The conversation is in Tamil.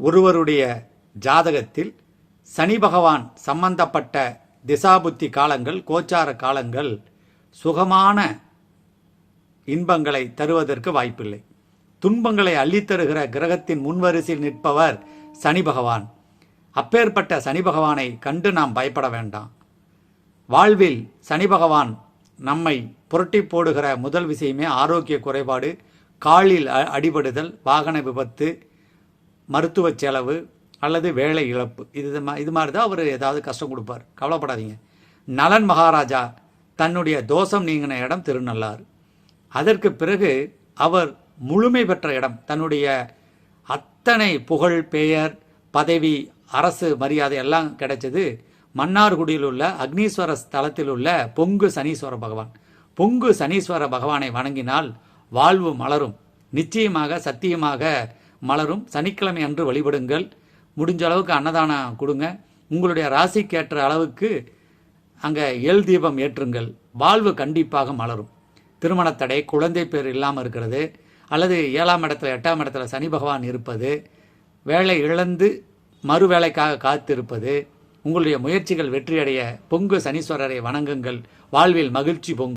ஒருவருடைய ஜாதகத்தில் சனி பகவான் சம்பந்தப்பட்ட திசாபுத்தி காலங்கள் கோச்சார காலங்கள் சுகமான இன்பங்களை தருவதற்கு வாய்ப்பில்லை. துன்பங்களை அள்ளித்தருகிற கிரகத்தின் முன்வரிசையில் நிற்பவர் சனி பகவான். அப்பேற்பட்ட சனி பகவானை கண்டு நாம் பயப்பட வேண்டாம். வாழ்வில் சனி பகவான் நம்மை புரட்டி போடுகிற முதல் விஷயமே ஆரோக்கிய குறைபாடு காலில் அ- அடிபடுதல் வாகன விபத்து மருத்துவ செலவு அல்லது வேலை இழப்பு. இது இது மாதிரி தான் அவர் ஏதாவது கஷ்டம் கொடுப்பார். கவலைப்படாதீங்க. நலன் மகாராஜா தன்னுடைய தோஷம் நீங்கின இடம் திருநள்ளாறு. அதற்கு பிறகு அவர் முழுமை பெற்ற இடம் தன்னுடைய அத்தனை புகழ் பெயர் பதவி அரசு மரியாதை எல்லாம் கிடைச்சது மன்னார்குடியில் உள்ள அக்னீஸ்வர ஸ்தலத்தில் உள்ள பொங்கு சனீஸ்வர பகவான். பொங்கு சனீஸ்வர பகவானை வணங்கினால் வாழ்வு மலரும். நிச்சயமாக சத்தியமாக மலரும். சனிக்கிழமை அன்று வழிபடுங்கள். முடிஞ்ச அளவுக்கு அன்னதானம் கொடுங்க. உங்களுடைய ராசிக்கேற்ற அளவுக்கு அங்கே எல் தீபம் ஏற்றுங்கள். வாழ்வு கண்டிப்பாக மலரும். திருமணத்தடை குழந்தை பேர் இல்லாமல் இருக்கிறது. அல்லது ஏழாம் இடத்துல எட்டாம் இடத்துல சனி பகவான் இருப்பது. வேலை இழந்து மறு வேலைக்காக காத்திருப்பது. உங்களுடைய முயற்சிகள் வெற்றியடைய பொங்கு சனீஸ்வரரை வணங்குங்கள். வாழ்வில் மகிழ்ச்சி பொங்கும்.